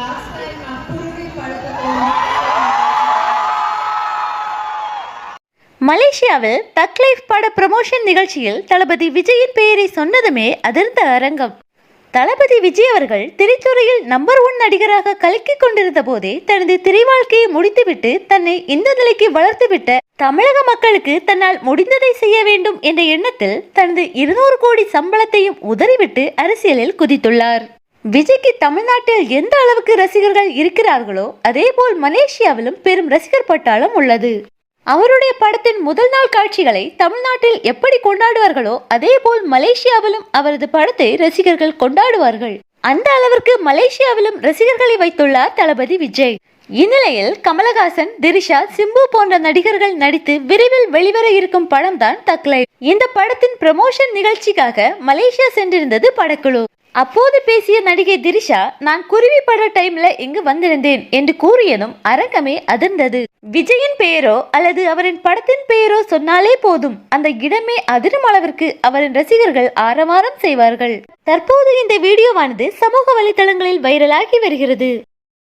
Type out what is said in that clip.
நான் குருவி மலேசியாவில் தக் லைஃப் பட ப்ரமோஷன் நிகழ்ச்சியில் தளபதி விஜயின் பெயரை சொன்னதுமே அதிர்ந்த அரங்கம். தளபதி விஜய் அவர்கள் திரைத்துறையில் நம்பர் ஒன் நடிகராக கலக்கிக் கொண்டிருந்த போதே தனது திரை வாழ்க்கையை முடித்துவிட்டு தன்னை இந்த நிலைக்கு வளர்த்துவிட்ட தமிழக மக்களுக்கு தன்னால் முடிந்ததை செய்ய வேண்டும் என்ற எண்ணத்தில் தனது இருநூறு கோடி சம்பளத்தையும் உதறிவிட்டு அரசியலில் குதித்துள்ளார். விஜய்க்கு தமிழ்நாட்டில் எந்த அளவுக்கு ரசிகர்கள் இருக்கிறார்களோ அதேபோல் மலேசியாவிலும் பெரும் ரசிகர் பட்டாளம் உள்ளது. அவருடைய படத்தின் முதல் நாள் காட்சிகளை தமிழ்நாட்டில் எப்படி கொண்டாடுவார்களோ அதே போல் மலேசியாவிலும் அவரது படத்தை ரசிகர்கள் கொண்டாடுவார்கள். அந்த அளவிற்கு மலேசியாவிலும் ரசிகர்களை வைத்துள்ளார் தளபதி விஜய். இந்நிலையில் கமலஹாசன் திரிஷா சிம்பு போன்ற நடிகர்கள் நடித்து விரைவில் வெளிவர இருக்கும் படம்தான் தக்லை இந்த படத்தின் ப்ரமோஷன் நிகழ்ச்சிக்காக மலேசியா சென்றிருந்தது படக்குழு. அப்போது பேசிய நடிகை திரிஷா நான் குருவி பட டைம்ல இங்கு வந்திருந்தேன் என்று கூறியதும் அரங்கமே அதிர்ந்தது. விஜயின் பெயரோ அல்லது அவரின் படத்தின் பெயரோ சொன்னாலே போதும். அந்த இடமே அதிரும் அளவிற்கு அவரின் ரசிகர்கள் ஆரவாரம் செய்வார்கள். தற்போது இந்த வீடியோவானது சமூக வலைதளங்களில் வைரலாகி வருகிறது.